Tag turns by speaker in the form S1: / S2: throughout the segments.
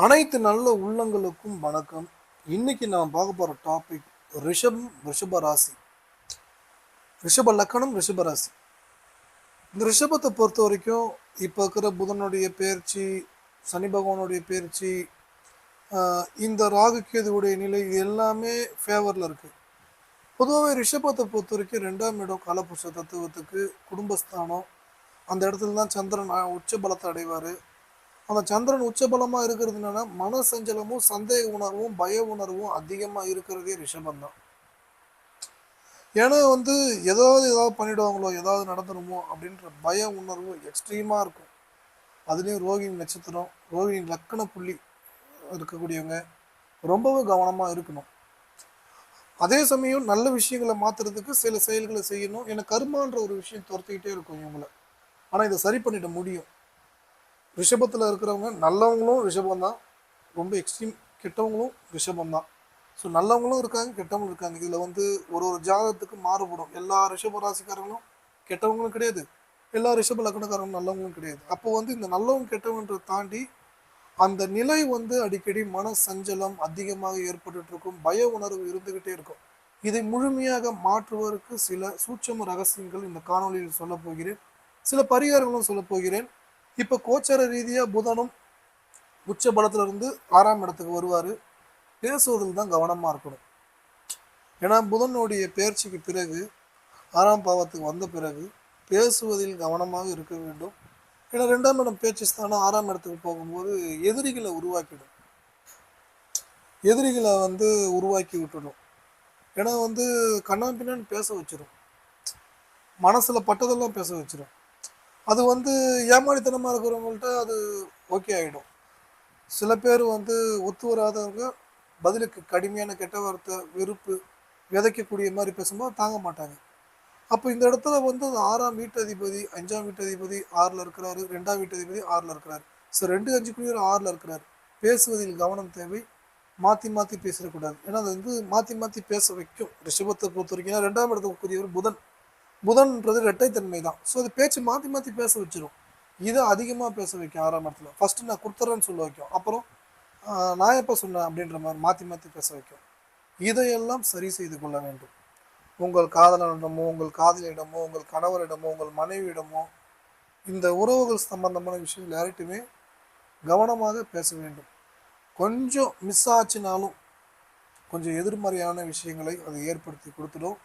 S1: அனைத்து நல்ல உள்ளங்களுக்கும் வணக்கம். இன்னைக்கு நான் பார்க்க போகிற டாபிக் ரிஷபம் ரிஷப ராசி. ரிஷப லக்கணம் ரிஷப ராசி. இந்த ரிஷபத்தை பொறுத்த வரைக்கும் இப்போ இருக்கிற புதனுடைய பயிற்சி சனி பகவானுடைய பயிற்சி இந்த ராகுக்கேதுவுடைய நிலை இது எல்லாமே ஃபேவரில் இருக்குது பொதுவாகவே ரிஷபத்தை பொறுத்த வரைக்கும் ரெண்டாம் இடம் காலபுருஷ தத்துவத்துக்கு குடும்பஸ்தானம். அந்த இடத்துல தான் சந்திரன் உச்ச பலத்தை அடைவார். அந்த சந்திரன் உச்சபலமாக இருக்கிறதுனால மன சஞ்சலமும் சந்தேக உணர்வும் பய உணர்வும் அதிகமாக இருக்கிறதே ரிஷபம் தான். ஏன்னா வந்து ஏதாவது ஏதாவது பண்ணிடுவாங்களோ ஏதாவது நடந்துடுமோ அப்படின்ற பய உணர்வு எக்ஸ்ட்ரீமாக இருக்கும். அதுலேயும் ரோகிணி நட்சத்திரம் ரோகிணி லக்கண புள்ளி இருக்கக்கூடியவங்க ரொம்பவும் கவனமாக இருக்கணும். அதே சமயம் நல்ல விஷயங்களை மாற்றுறதுக்கு சில செயல்களை செய்யணும். ஏன்னா கருமான்ற ஒரு விஷயம் துரத்திக்கிட்டே இருக்கும் இவங்கள. ஆனால் இதை சரி பண்ணிட முடியும். ரிஷபத்தில் இருக்கிறவங்க நல்லவங்களும் ரிஷபம் தான் ரொம்ப எக்ஸ்ட்ரீம் கெட்டவங்களும் ரிஷபம் தான் ஸோ நல்லவங்களும் இருக்காங்க கெட்டவங்களும் இருக்காங்க. இதில் வந்து ஒரு ஒரு ஜாதகத்துக்கு மாறுபடும். எல்லா ரிஷப ராசிக்காரங்களும் கெட்டவங்களும் கிடையாது. எல்லா ரிஷப லக்னக்காரங்களும் நல்லவங்களும் கிடையாது. அப்போ வந்து இந்த நல்லவங்க கெட்டவங்கன்றதை தாண்டி அந்த நிலை வந்து அடிக்கடி மன சஞ்சலம் அதிகமாக ஏற்பட்டுட்டு இருக்கும் பய உணர்வு இருந்துகிட்டே இருக்கும். இதை முழுமையாக மாற்றுவதற்கு சில சூட்சம ரகசியங்கள் இந்த காணொளியில் சொல்ல போகிறேன். சில பரிகாரங்களும் சொல்ல போகிறேன். இப்போ கோச்சார ரீதியாக புதனும் உச்ச பலத்திலிருந்து ஆறாம் இடத்துக்கு வருவார். பேசுவதில் தான் கவனமாக இருக்கணும். ஏன்னா புதனுடைய பேர்ச்சிக்கு பிறகு ஆறாம் பாவத்துக்கு வந்த பிறகு பேசுவதில் கவனமாக இருக்க வேண்டும். ஏன்னா ரெண்டாம் இடம் பேச்சு ஸ்தானம் ஆறாம் இடத்துக்கு போகும்போது எதிரிகளை உருவாக்கிடும். எதிரிகளை வந்து உருவாக்கி விட்டுடும். ஏன்னா வந்து கண்ணாம் பின்னான்னு பேச வச்சிடும் மனசில் பட்டதெல்லாம் பேச வச்சிடும் அது வந்து ஏமாளித்தனமாக இருக்கிறவங்கள்ட்ட அது ஓகே ஆகிடும் சில பேர் வந்து ஒத்து வராதவங்க பதிலுக்கு கடுமையான கெட்ட வார்த்தை வெறுப்பு விதைக்கக்கூடிய மாதிரி பேசும்போது தாங்க மாட்டாங்க. அப்போ இந்த இடத்துல வந்து அது ஆறாம் வீட்டதிபதி அஞ்சாம் வீட்டு அதிபதி ஆறில் இருக்கிறாரு ரெண்டாம் வீட்டு அதிபதி ஆறில் இருக்கிறாரு. ஸோ ரெண்டு அஞ்சு அஞ்சுக்குரியவர் ஆறில் இருக்கிறார். பேசுவதில் கவனம் தேவை. மாற்றி மாற்றி பேசிடக்கூடாது. ஏன்னா அது வந்து மாற்றி மாற்றி பேச வைக்கும். ரிஷபத்தை பொறுத்த வரைக்கும் ஏன்னா ரெண்டாம் இடத்துக்குரியவர் புதன். புதன்ன்றது இரட்டைத்தன்மை தான் ஸோ அது பேச்சு மாற்றி மாற்றி பேச வச்சிடும் இதை அதிகமாக பேச வைக்கும் ஆறாம் இடத்துல. ஃபஸ்ட்டு நான் கொடுத்துறேன்னு சொல்ல வைக்கும். அப்புறம் நான் எப்போ சொன்னேன் அப்படின்ற மாதிரி மாற்றி மாற்றி பேச வைக்கும். இதையெல்லாம் சரி செய்து கொள்ள வேண்டும். உங்கள் காதலனிடமோ உங்கள் காதலியிடமோ உங்கள் கணவரிடமோ உங்கள் மனைவியிடமோ இந்த உறவுகள் சம்பந்தமான விஷயங்கள் யார்கிட்டுமே கவனமாக பேச வேண்டும். கொஞ்சம் மிஸ் ஆச்சுனாலும் கொஞ்சம் எதிர்மறையான விஷயங்களை அது ஏற்படுத்தி கொடுத்துடும்.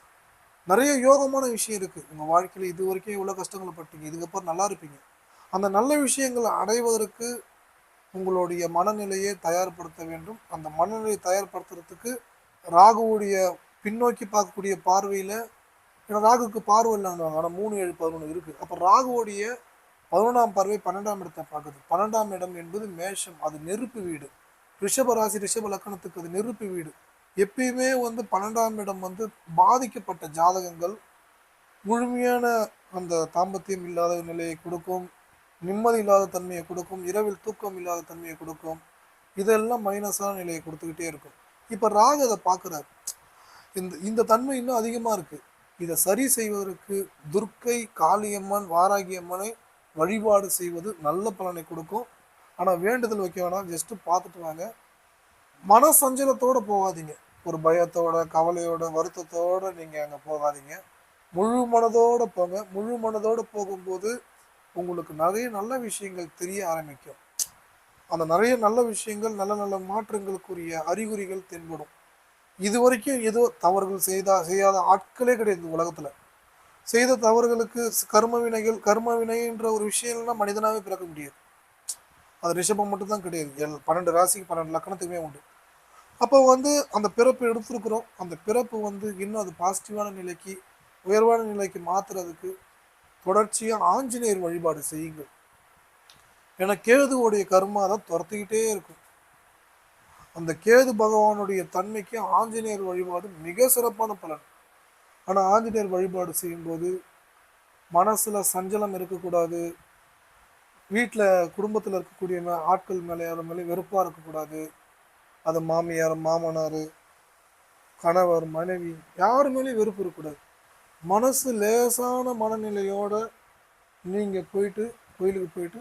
S1: நிறைய யோகமான விஷயம் இருக்குது உங்கள் வாழ்க்கையில் இது வரைக்கும் இவ்வளோ கஷ்டங்களை பட்டீங்க. இதுக்கப்புறம் நல்லா இருப்பீங்க. அந்த நல்ல விஷயங்களை அடைவதற்கு உங்களுடைய மனநிலையை தயார்படுத்த வேண்டும். அந்த மனநிலையை தயார்படுத்துறதுக்கு ராகுவுடைய பின்னோக்கி பார்க்கக்கூடிய பார்வையில் ஏன்னா ராகுக்கு பார்வை இல்லைன்னு ஆனால் மூணு ஏழு பதினொன்று இருக்குது அப்போ ராகுவோடைய பதினொன்றாம் பார்வை பன்னெண்டாம் இடத்தை பார்க்குது. பன்னெண்டாம் இடம் என்பது மேஷம். அது நெருப்பு வீடு. ரிஷப ராசி ரிஷப லக்கணத்துக்கு அது நெருப்பு வீடு. எப்பயுமே வந்து பன்னெண்டாம் இடம் வந்து பாதிக்கப்பட்ட ஜாதகங்கள் முழுமையான அந்த தாம்பத்தியம் இல்லாத நிலையை கொடுக்கும் நிம்மதி இல்லாத தன்மையை கொடுக்கும் இரவில் தூக்கம் இல்லாத தன்மையை கொடுக்கும் இதெல்லாம் மைனஸான நிலையை கொடுத்துக்கிட்டே இருக்கும். இப்போ ராகு அதை பார்க்குறாரு. இந்த இந்த தன்மை இன்னும் அதிகமாக இருக்குது இதை சரி செய்வதற்கு துர்க்கை காளியம்மன் வாராகியம்மனை வழிபாடு செய்வது நல்ல பலனை கொடுக்கும். ஆனால் வேண்டுதல் வைக்க வேணாம். ஜஸ்ட்டு பார்த்துட்டு வாங்க. மன சஞ்சலத்தோடு போகாதீங்க. ஒரு பயத்தோட கவலையோட வருத்தத்தோட நீங்கள் அங்கே போகாதீங்க. முழு மனதோடு போங்க. முழு மனதோடு போகும்போது உங்களுக்கு நிறைய நல்ல விஷயங்கள் தெரிய ஆரம்பிக்கும். அந்த நிறைய நல்ல விஷயங்கள் நல்ல நல்ல மாற்றங்களுக்குரிய அறிகுறிகள் தென்படும். இது வரைக்கும் ஏதோ தவறுகள் செய்தா செய்யாத ஆட்களே கிடையாது உலகத்தில். செய்த தவறுகளுக்கு கர்ம வினைகள் கர்ம வினைன்ற ஒரு விஷயம்னா மனிதனாகவே பிறக்க முடியாது. அது ரிஷபம் மட்டும்தான் கிடையாது. எல் பன்னெண்டு ராசிக்கு பன்னெண்டு லக்கணத்துக்குமே உண்டு. அப்போ வந்து அந்த பிறப்பு எடுத்திருக்கிறோம். அந்த பிறப்பு வந்து இன்னும் அது பாசிட்டிவான நிலைக்கு உயர்வான நிலைக்கு மாற்றுறதுக்கு தொடர்ச்சியாக ஆஞ்சநேயர் வழிபாடு செய்யுங்கள். ஏன்னா கேதுவோடைய கர்மா தான் துரத்திக்கிட்டே இருக்கும். அந்த கேது பகவானுடைய தன்மைக்கு ஆஞ்சநேயர் வழிபாடு மிக சிறப்பான பலன். ஆனால் ஆஞ்சநேயர் வழிபாடு செய்யும்போது மனசில் சஞ்சலம் இருக்கக்கூடாது. வீட்டில் குடும்பத்தில் இருக்கக்கூடிய ஆட்கள் மேலே யாரும் மேலே வெறுப்பாக இருக்கக்கூடாது. அது மாமியார் மாமனார் கணவர் மனைவி யார் மேலேயும் வெறுப்பு இருக்கக்கூடாது. மனசு லேசான மனநிலையோட நீங்கள் போயிட்டு கோயிலுக்கு போயிட்டு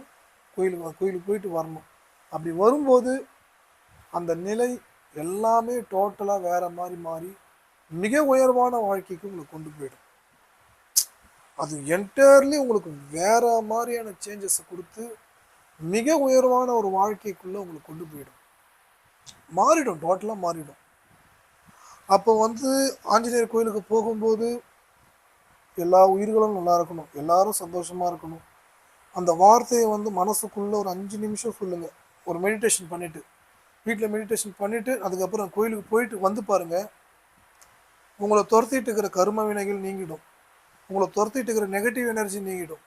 S1: கோயிலுக்கு கோயிலுக்கு போயிட்டு வரணும். அப்படி வரும்போது அந்த நிலை எல்லாமே டோட்டலாக வேறு மாதிரி மாறி மிக உயர்வான வாழ்க்கைக்கு உங்களுக்கு கொண்டு போயிடும். அது என்டையர்லி உங்களுக்கு வேற மாதிரியான சேஞ்சஸை கொடுத்து மிக உயர்வான ஒரு வாழ்க்கைக்குள்ளே உங்களுக்கு கொண்டு போயிடும். மாறிடும் டோட்டலாக மாறிடும். அப்போ வந்து ஆஞ்சநேயர் கோயிலுக்கு போகும்போது எல்லா உயிர்களும் நல்லா இருக்கணும் எல்லாரும் சந்தோஷமாக இருக்கணும். அந்த வார்த்தையை வந்து மனசுக்குள்ளே ஒரு அஞ்சு நிமிஷம் சொல்லுங்கள் ஒரு மெடிடேஷன் பண்ணிவிட்டு வீட்டில் மெடிடேஷன் பண்ணிவிட்டு அதுக்கப்புறம் கோயிலுக்கு போயிட்டு வந்து பாருங்கள் உங்களை துரத்திட்டு இருக்கிற கரும வினைகள் நீங்கிடும். உங்களை துரத்திட்டு இருக்கிற நெகட்டிவ் எனர்ஜி நீங்கிடும்.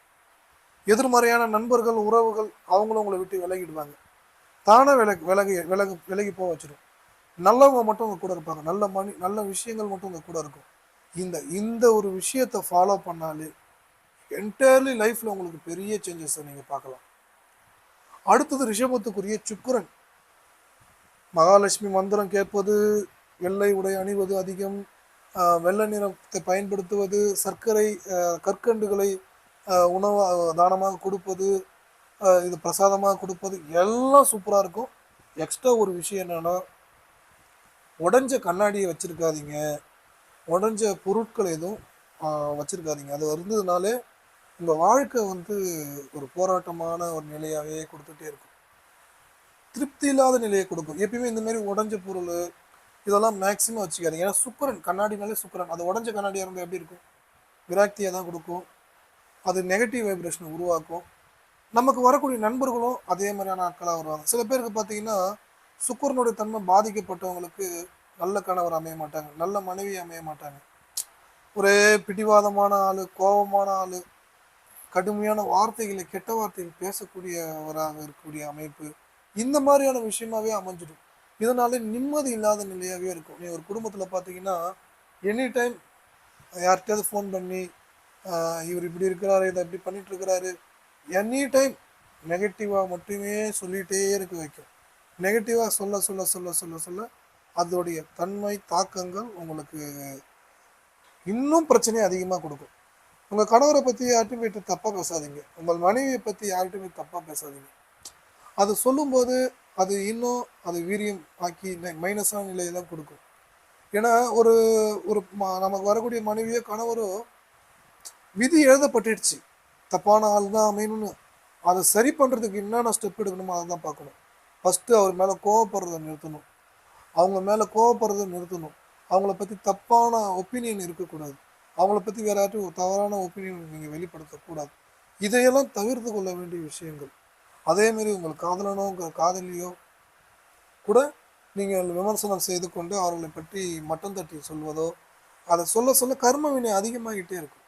S1: எதிர்மறையான நண்பர்கள் உறவுகள் அவங்களும் உங்களை விட்டு விலகிடுவாங்க. தானே விலகி விலகி விலகு விலகி போக வச்சிடும் நல்லவங்க மட்டும் உங்கள் கூட இருப்பாங்க. நல்ல மணி நல்ல விஷயங்கள் மட்டும் உங்கள் கூட இருக்கும். இந்த இந்த ஒரு விஷயத்தை ஃபாலோ பண்ணாலே என்டையர்லி லைஃப்பில் உங்களுக்கு பெரிய சேஞ்சஸை நீங்கள் பார்க்கலாம். அடுத்தது ரிஷபத்துக்குரிய சுக்கரன். மகாலட்சுமி மந்திரம் கேட்பது வெள்ளை உடை அணிவது அதிகம் வெள்ள வெள்ளை நிறத்தை பயன்படுத்துவது சர்க்கரை கற்கண்டுகளை உணவு தானமாக கொடுப்பது இது பிரசாதமாக கொடுப்பது எல்லாம் சூப்பராக இருக்கும். எக்ஸ்ட்ரா ஒரு விஷயம் என்னென்னா உடஞ்ச கண்ணாடியை வச்சுருக்காதீங்க. உடஞ்ச பொருட்கள் எதுவும் வச்சுருக்காதீங்க. அது இருந்ததுனாலே உங்கள் வாழ்க்கை வந்து ஒரு போராட்டமான ஒரு நிலையாகவே கொடுத்துட்டே இருக்கும். திருப்தி இல்லாத நிலையை கொடுக்கும். எப்பயுமே இந்த மாதிரி பொருள் இதெல்லாம் மேக்ஸிமம் வச்சுக்காதீங்க. ஏன்னா சுக்கரன் கண்ணாடினாலே சுக்கரன். அது உடஞ்ச கண்ணாடியாக இருந்தால் எப்படி இருக்கும்? விராக்தியாக தான் கொடுக்கும். அது நெகட்டிவ் வைப்ரேஷனை உருவாக்கும். நமக்கு வரக்கூடிய நண்பர்களும் அதே மாதிரியான ஆட்களாக வருவாங்க. சில பேருக்கு பார்த்தீங்கன்னா சுக்கரனுடைய தன்மை பாதிக்கப்பட்டவங்களுக்கு நல்ல கணவர் அமைய மாட்டாங்க. நல்ல மனைவி அமைய மாட்டாங்க. ஒரே பிடிவாதமான ஆள் கோபமான ஆள் கடுமையான வார்த்தைகளை கெட்ட வார்த்தைகள் பேசக்கூடியவராக இருக்கக்கூடிய அமைப்பு இந்த மாதிரியான விஷயமாவே அமைஞ்சிடும். இதனால நிம்மதி இல்லாத நிலையாகவே இருக்கும். நீ ஒரு குடும்பத்தில் பார்த்தீங்கன்னா எனி டைம் யார்கிட்டயாவது ஃபோன் பண்ணி இவர் இப்படி இருக்கிறாரு இதை இப்படி பண்ணிட்டு இருக்கிறாரு எனி டைம் நெகட்டிவாக மட்டுமே சொல்லிகிட்டே இருக்க வைக்கும். நெகட்டிவாக சொல்ல சொல்ல சொல்ல சொல்ல சொல்ல அதோடைய தன்மை தாக்கங்கள் உங்களுக்கு இன்னும் பிரச்சனையை அதிகமாக கொடுக்கும். உங்கள் கணவரை பற்றி யார்ட்டும் போயிட்டு தப்பாக பேசாதீங்க. உங்கள் மனைவியை பற்றி யார்கிட்டும் போய் தப்பாக பேசாதீங்க. அது சொல்லும்போது அது இன்னும் அது வீரியம் ஆக்கி மைனஸான நிலையை தான் கொடுக்கும். ஏன்னா ஒரு ஒரு நமக்கு வரக்கூடிய மனைவியோ கணவரோ விதி எழுதப்பட்டுடுச்சு. தப்பான ஆள் தான் அமையணும்னு. அதை சரி பண்ணுறதுக்கு என்னென்ன ஸ்டெப் எடுக்கணுமோ அதை தான் பார்க்கணும். ஃபஸ்ட்டு அவர் மேலே கோவப்படுறதை நிறுத்தணும். அவங்க மேலே கோவப்படுறதை நிறுத்தணும். அவங்கள பற்றி தப்பான ஒப்பீனியன் இருக்கக்கூடாது. அவங்கள பற்றி வேற யார்ட்டும் ஒரு தவறான ஒப்பீனியன் நீங்கள் வெளிப்படுத்தக்கூடாது. இதையெல்லாம் தவிர்த்து கொள்ள வேண்டிய விஷயங்கள். அதேமாரி உங்கள் காதலனோ உங்கள் காதலியோ கூட நீங்கள் விமர்சனம் செய்து கொண்டு அவர்களை பற்றி மட்டம் தட்டி சொல்வதோ அதை சொல்ல சொல்ல கர்ம வினை அதிகமாகிட்டே இருக்கும்.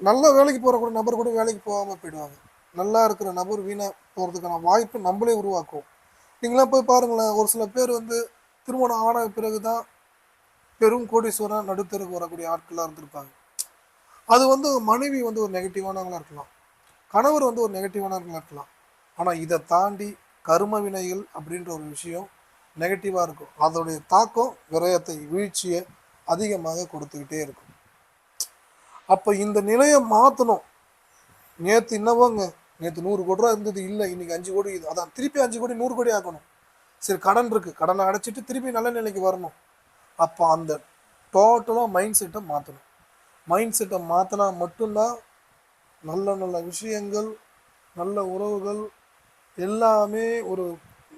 S1: நல்ல வேலைக்கு போகிற கூட நபர் கூட வேலைக்கு போகாமல் போயிடுவாங்க. நல்லா இருக்கிற நபர் வீணாக போகிறதுக்கான வாய்ப்பு நம்மளே உருவாக்குவோம். நீங்களாம் போய் பாருங்களேன் ஒரு சில பேர் வந்து திருமணம் ஆன பிறகு தான் பெரும் கோடீஸ்வரன் நடுத்தருக்கு வரக்கூடிய ஆட்களாக இருந்திருப்பாங்க. அது வந்து மனைவி வந்து ஒரு நெகட்டிவானவங்களாக இருக்கலாம். கணவர் வந்து ஒரு நெகட்டிவானவங்களாக இருக்கலாம். ஆனால் இதை தாண்டி கரும வினைகள் அப்படின்ற ஒரு விஷயம் நெகட்டிவாக இருக்கும். அதோடைய தாக்கம் விரயத்தை வீழ்ச்சியை அதிகமாக கொடுத்துக்கிட்டே இருக்கும். அப்போ இந்த நிலையை மாற்றணும் நேற்று என்னவோங்க? நேற்று நூறு கோடி ரூபா இருந்தது. இல்லை இன்னைக்கு அஞ்சு கோடி. இது அதான் திருப்பி அஞ்சு கோடி நூறு கோடி ஆக்கணும் சரி கடன் இருக்குது கடனை அடைச்சிட்டு திருப்பி நல்ல நிலைக்கு வரணும். அப்போ அந்த டோட்டலாக மைண்ட் செட்டை மாற்றணும் மைண்ட் செட்டை மாற்றினா மட்டும்தான் நல்ல நல்ல விஷயங்கள் நல்ல உறவுகள் எல்லாமே ஒரு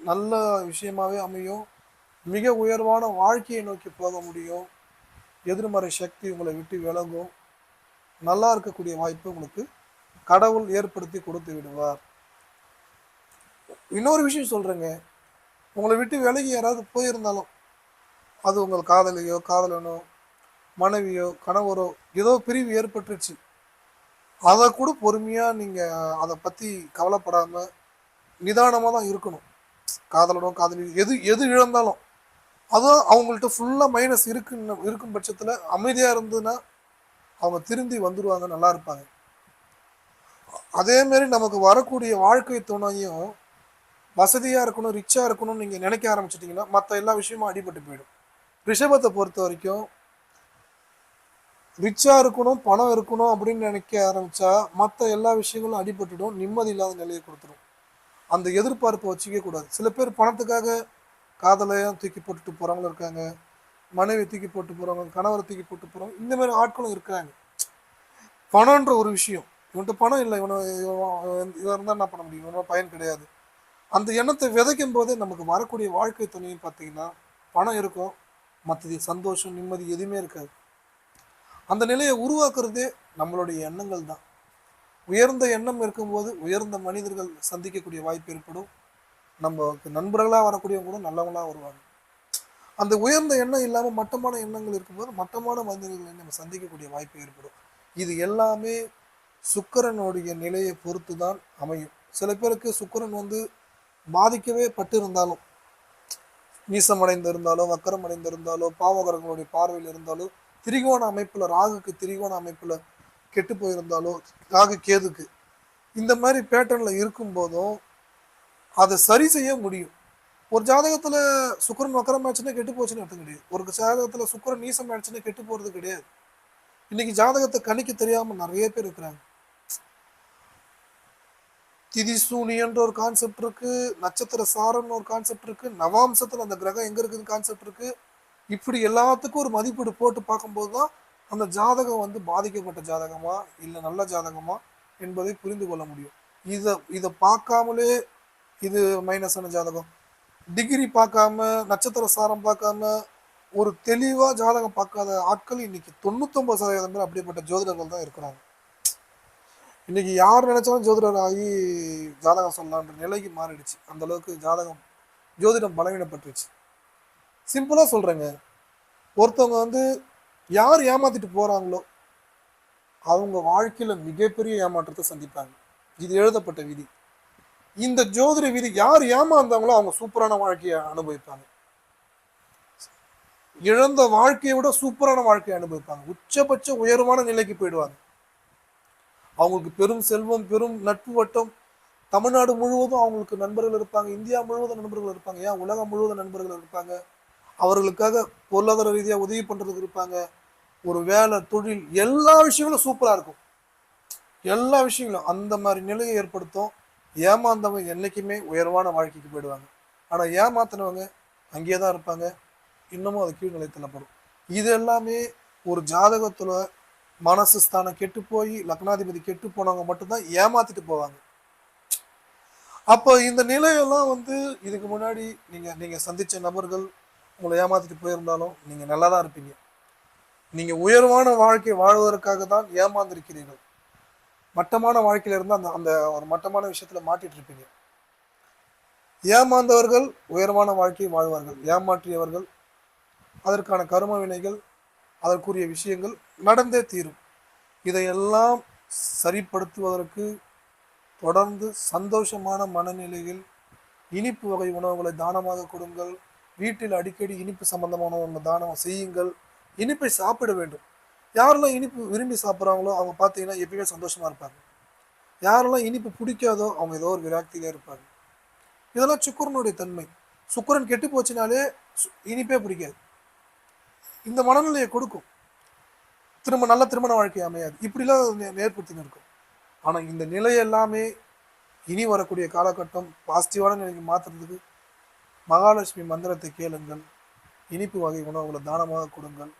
S1: நல்ல விஷயமாகவே அமையும். மிக உயர்வான வாழ்க்கையை நோக்கி போக முடியும். எதிர்மறை சக்தி உங்களை விட்டு விலகும். நல்லா இருக்கக்கூடிய வாய்ப்பு உங்களுக்கு. கடவுள் ஏற்படுத்தி கொடுத்து விடுவார். இன்னொரு விஷயம் சொல்கிறேங்க உங்களை விட்டு விலகி யாராவது போயிருந்தாலும் அது உங்கள் காதலியோ காதலனோ மனைவியோ கணவரோ ஏதோ பிரிவு ஏற்பட்டுருச்சு. அதை கூட பொறுமையாக நீங்கள் அதை பற்றி கவலைப்படாமல் நிதானமாக தான் இருக்கணும். காதலனோ காதலி எது எது இழந்தாலும். அதுவும் அவங்கள்ட்ட ஃபுல்லாக மைனஸ் இருக்குன்னு இருக்கும் பட்சத்தில் அமைதியாக இருந்ததுன்னா அவங்க திருந்தி வந்துடுவாங்க நல்லா இருப்பாங்க. அதேமாரி நமக்கு வரக்கூடிய வாழ்க்கை துணையும் வசதியாக இருக்கணும் ரிச்சாக இருக்கணும்னு நீங்கள் நினைக்க ஆரம்பிச்சிட்டிங்கன்னா மற்ற எல்லா விஷயமும் அடிபட்டு போயிடும். ரிஷபத்தை பொறுத்த வரைக்கும் ரிச்சாக இருக்கணும் பணம் இருக்கணும் அப்படின்னு நினைக்க ஆரம்பித்தா மற்ற எல்லா விஷயங்களும் அடிபட்டுடும் நிம்மதி இல்லாத நிலையை கொடுத்துடும் அந்த எதிர்பார்ப்பை வச்சுக்க கூடாது. சில பேர் பணத்துக்காக காதலையும் தூக்கி போட்டுட்டு போகிறவங்களும் இருக்காங்க. மனைவி தூக்கி போட்டு போகிறவங்க கணவரை தூக்கி போட்டு போகிறவங்க இந்த மாதிரி ஆட்களும் இருக்கிறாங்க. பணம்ன்ற ஒரு விஷயம். இவன்கிட்ட பணம் இல்லை. இவனை இவன் இவன் இருந்தால் என்ன பண்ண முடியும்? இவனோட பயன் கிடையாது. அந்த எண்ணத்தை விதைக்கும் போதே நமக்கு வரக்கூடிய வாழ்க்கை துணையும் பார்த்தீங்கன்னா பணம் இருக்கும். மற்றது சந்தோஷம் நிம்மதி எதுவுமே இருக்காது. அந்த நிலையை உருவாக்குறதே நம்மளுடைய எண்ணங்கள் தான். உயர்ந்த எண்ணம் இருக்கும்போது உயர்ந்த மனிதர்கள் சந்திக்கக்கூடிய வாய்ப்பு ஏற்படும். நமக்கு நண்பர்களாக வரக்கூடியவங்க கூட நல்லவங்களாக வருவாங்க. அந்த உயர்ந்த எண்ணம் இல்லாமல் மட்டமான எண்ணங்கள் இருக்கும்போது மட்டமான மனிதர்களை நம்ம சந்திக்கக்கூடிய வாய்ப்பு ஏற்படும். இது எல்லாமே சுக்கிரனுடைய நிலையை பொறுத்து தான் அமையும். சில பேருக்கு சுக்கிரன் வந்து பாதிக்கவே பட்டிருந்தாலும் மீசம் அடைந்திருந்தாலோ வக்கரம் அடைந்திருந்தாலோ பாவகரங்களுடைய பார்வையில் இருந்தாலோ திரிகோண அமைப்பில் ராகுக்கு திரிகோண அமைப்பில் கெட்டு போயிருந்தாலோ ராகு கேதுக்கு இந்த மாதிரி பேட்டர்னில் இருக்கும்போதும் அதை சரி செய்ய முடியும். ஒரு ஜாதகத்துல சுக்கரன் வக்கரம் ஆச்சுன்னா கெட்டு போச்சுன்னு அர்த்தம் கிடையாது. ஒரு ஜாதகத்துல சுக்கரன் நீசம் ஆச்சுன்னா கெட்டு போறது கிடையாது. இன்னைக்கு ஜாதகத்தை கணிக்க தெரியாம நிறைய பேர் இருக்கிறாங்க. திதிசூனியன்ற ஒரு கான்செப்ட் இருக்கு நட்சத்திர சாரம்னு ஒரு கான்செப்ட் இருக்கு நவாம்சத்துல அந்த கிரகம் எங்க இருக்குதுன்னு கான்செப்ட் இருக்கு. இப்படி எல்லாத்துக்கும் ஒரு மதிப்பீடு போட்டு பார்க்கும்போது தான் அந்த ஜாதகம் வந்து பாதிக்கப்பட்ட ஜாதகமா இல்லை நல்ல ஜாதகமா என்பதை புரிந்து கொள்ள முடியும். இதை இதை பார்க்காமலே இது மைனஸான ஜாதகம். டிகிரி பார்க்காம நட்சத்திர சாரம் பார்க்காம ஒரு தெளிவாக ஜாதகம் பார்க்காத ஆட்கள் இன்னைக்கு தொண்ணூத்தொம்பது சதவீதம் பேர் அப்படிப்பட்ட ஜோதிடர்கள் தான் இருக்கிறாங்க. இன்னைக்கு யார் நினைச்சாலும் ஜோதிடர் ஆகி ஜாதகம் சொல்லலான்ற நிலைக்கு மாறிடுச்சு. அந்த அளவுக்கு ஜாதகம் ஜோதிடம் பலவீனப்பட்டுருச்சு. சிம்பிளாக சொல்கிறேங்க ஒருத்தவங்க வந்து யார் ஏமாத்திட்டு போகிறாங்களோ அவங்க வாழ்க்கையில் மிகப்பெரிய ஏமாற்றத்தை சந்திப்பாங்க. இது எழுதப்பட்ட விதி. இந்த ஜோதிட விதி யார் ஏமாந்தாங்களோ அவங்க சூப்பரான வாழ்க்கையை அனுபவிப்பாங்க. இழந்த வாழ்க்கையை விட சூப்பரான வாழ்க்கையை அனுபவிப்பாங்க. உச்சபட்ச உயர்வான நிலைக்கு போயிடுவாங்க. அவங்களுக்கு பெரும் செல்வம் பெரும் நட்பு வட்டம் தமிழ்நாடு முழுவதும் அவங்களுக்கு நண்பர்கள் இருப்பாங்க. இந்தியா முழுவதும் நண்பர்கள் இருப்பாங்க. ஏன்? உலகம் முழுவதும் நண்பர்கள் இருப்பாங்க. அவர்களுக்காக பொருளாதார ரீதியாக உதவி பண்ணுறதுக்கு இருப்பாங்க. ஒரு வேலை தொழில் எல்லா விஷயங்களும் சூப்பராக இருக்கும். எல்லா விஷயங்களும் அந்த மாதிரி நிலையை ஏற்படுத்தும். ஏமாந்தவங்க என்றைக்குமே உயர்வான வாழ்க்கைக்கு போயிடுவாங்க. ஆனால் ஏமாத்தினவங்க அங்கேயே தான் இருப்பாங்க. இன்னமும் அது கீழ்நிலை படும். இது எல்லாமே ஒரு ஜாதகத்தில் மனசு ஸ்தானம் கெட்டு போய் லக்னாதிபதி கெட்டு போனவங்க மட்டும்தான் ஏமாத்திட்டு போவாங்க. அப்போ இந்த நிலையெல்லாம் வந்து இதுக்கு முன்னாடி நீங்கள் நீங்கள் சந்தித்த நபர்கள் உங்களை ஏமாத்திட்டு போயிருந்தாலும் நீங்கள் நல்லா தான் இருப்பீங்க. நீங்கள் உயர்வான வாழ்க்கை வாழ்வதற்காக தான் ஏமாந்திருக்கிறீர்கள். மட்டமான வாழ்க்கையில இருந்து அந்த அந்த ஒரு மட்டமான விஷயத்துல மாட்டிட்டு இருப்பீங்க ஏமாந்தவர்கள் உயர்வான வாழ்க்கையை வாழ்வார்கள். ஏமாற்றியவர்கள் அதற்கான கரும வினைகள் அதற்குரிய விஷயங்கள் நடந்தே தீரும். இதையெல்லாம் சரிப்படுத்துவதற்கு தொடர்ந்து சந்தோஷமான மனநிலையில் இனிப்பு வகை உணவுகளை தானமாக கொடுங்கள். வீட்டில் அடிக்கடி இனிப்பு சம்பந்தமான ஒன்று தானம் செய்யுங்கள். இனிப்பை சாப்பிட வேண்டும். யாரெல்லாம் இனிப்பு விரும்பி சாப்பிட்றாங்களோ அவங்க பார்த்தீங்கன்னா எப்பயுமே சந்தோஷமாக இருப்பாங்க. யாரெல்லாம் இனிப்பு பிடிக்காதோ அவங்க ஏதோ ஒரு விராக்தியிலே இருப்பாங்க. இதெல்லாம் சுக்கரனுடைய தன்மை. சுக்கரன் கெட்டு போச்சுனாலே சு- இனிப்பே பிடிக்காது. இந்த மனநிலையை கொடுக்கும். திரும்ப நல்ல திருமண வாழ்க்கை அமையாது. இப்படிலாம் நே- இருக்கும். ஆனால் இந்த நிலை எல்லாமே இனி வரக்கூடிய காலகட்டம் பாசிட்டிவான நிலைக்கு மாற்றுறதுக்கு மகாலட்சுமி மந்திரத்தை கேளுங்கள். இனிப்பு வகை உணவுகளை தானமாக கொடுங்கள்.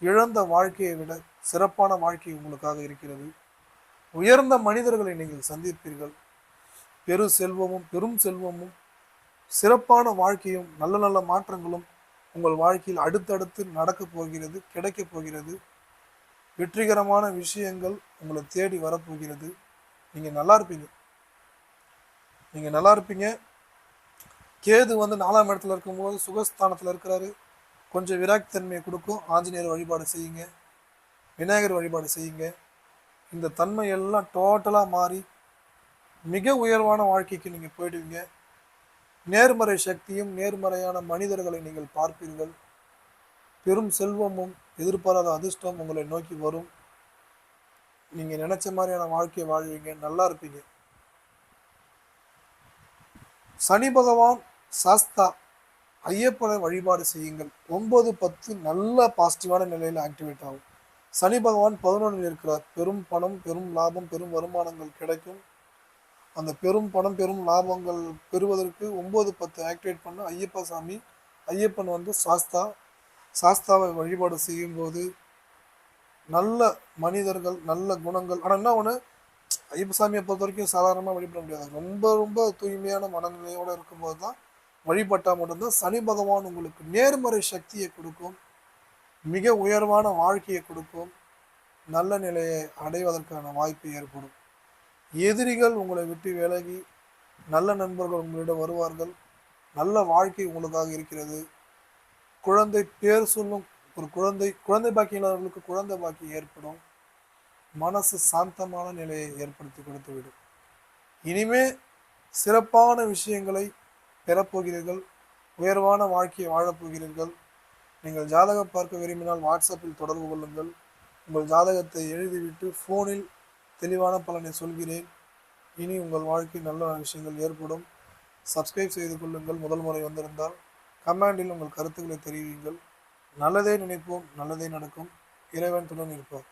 S1: இழந்த வாழ்க்கையை விட சிறப்பான வாழ்க்கை உங்களுக்காக இருக்கிறது. உயர்ந்த மனிதர்களை நீங்கள் சந்திப்பீர்கள். பெரு செல்வமும் பெரும் செல்வமும் சிறப்பான வாழ்க்கையும் நல்ல நல்ல மாற்றங்களும் உங்கள் வாழ்க்கையில் அடுத்தடுத்து நடக்கப் போகிறது கிடைக்கப் போகிறது. வெற்றிகரமான விஷயங்கள் உங்களை தேடி வரப்போகிறது நீங்கள் நல்லா இருப்பீங்க. நீங்கள் நல்லா இருப்பீங்க. கேது வந்து நாலாம் இடத்துல இருக்கும்போது சுகஸ்தானத்தில் இருக்கிறாரு. கொஞ்சம் விராக்தி தன்மையை கொடுக்கும். ஆஞ்சநேயர் வழிபாடு செய்யுங்க. விநாயகர் வழிபாடு செய்யுங்க. இந்த தன்மை எல்லாம் டோட்டலாக மாறி மிக உயர்வான வாழ்க்கைக்கு நீங்கள் போயிடுவீங்க. நேர்மறை சக்தியும் நேர்மறையான மனிதர்களை நீங்கள் பார்ப்பீர்கள். பெரும் செல்வமும் எதிர்பாராத அதிர்ஷ்டம் உங்களை நோக்கி வரும். நீங்கள் நினச்ச மாதிரியான வாழ்க்கையை வாழ்வீங்க. நல்லா இருப்பீங்க. சனி பகவான் சாஸ்தா ஐயப்பனை வழிபாடு செய்யுங்கள். ஒன்பது பத்து நல்ல பாசிட்டிவான நிலையில் ஆக்டிவேட் ஆகும். சனி பகவான் பதினொன்றில் இருக்கிறார். பெரும் பணம் பெரும் லாபம் பெரும் வருமானங்கள் கிடைக்கும். அந்த பெரும் பணம் பெரும் லாபங்கள் பெறுவதற்கு ஒம்பது பத்து ஆக்டிவேட் பண்ண ஐயப்ப சாமி ஐயப்பன் வந்து சாஸ்தா சாஸ்தாவை வழிபாடு செய்யும்போது நல்ல மனிதர்கள் நல்ல குணங்கள். ஆனால் என்ன ஒன்று ஐயப்ப சாமியை பொறுத்த வரைக்கும் சாதாரணமாக வழிபட முடியாது. ரொம்ப ரொம்ப தூய்மையான மனநிலையோடு இருக்கும்போது தான் வழிபட்டால் மட்டும்தான் சனி பகவான் உங்களுக்கு நேர்மறை சக்தியை கொடுக்கும் மிக உயர்வான வாழ்க்கையை கொடுக்கும் நல்ல நிலையை அடைவதற்கான வாய்ப்பு ஏற்படும். எதிரிகள் உங்களை விட்டு விலகி நல்ல நண்பர்கள் உங்களிடம் வருவார்கள். நல்ல வாழ்க்கை உங்களுக்காக இருக்கிறது. குழந்தை பேர் சொல்லும் ஒரு குழந்தை குழந்தை பாக்கியம் இல்லாதவர்களுக்கு குழந்தை பாக்கி ஏற்படும். மனசு சாந்தமான நிலையை ஏற்படுத்தி கொடுத்து விடும் இனிமே சிறப்பான விஷயங்களை பெறப்போகிறீர்கள். உயர்வான வாழ்க்கையை வாழப்போகிறீர்கள். நீங்கள் ஜாதகம் பார்க்க விரும்பினால் வாட்ஸ்அப்பில் தொடர்பு கொள்ளுங்கள். உங்கள் ஜாதகத்தை எழுதிவிட்டு ஃபோனில் தெளிவான பலனை சொல்கிறேன். இனி உங்கள் வாழ்க்கை நல்ல விஷயங்கள் ஏற்படும். சப்ஸ்கிரைப் செய்து கொள்ளுங்கள். முதல் முறை வந்திருந்தால் கமெண்டில் உங்கள் கருத்துக்களை தெரிவியுங்கள். நல்லதே நினைப்போம். நல்லதே நடக்கும். இறைவன் துடன் இருப்பார்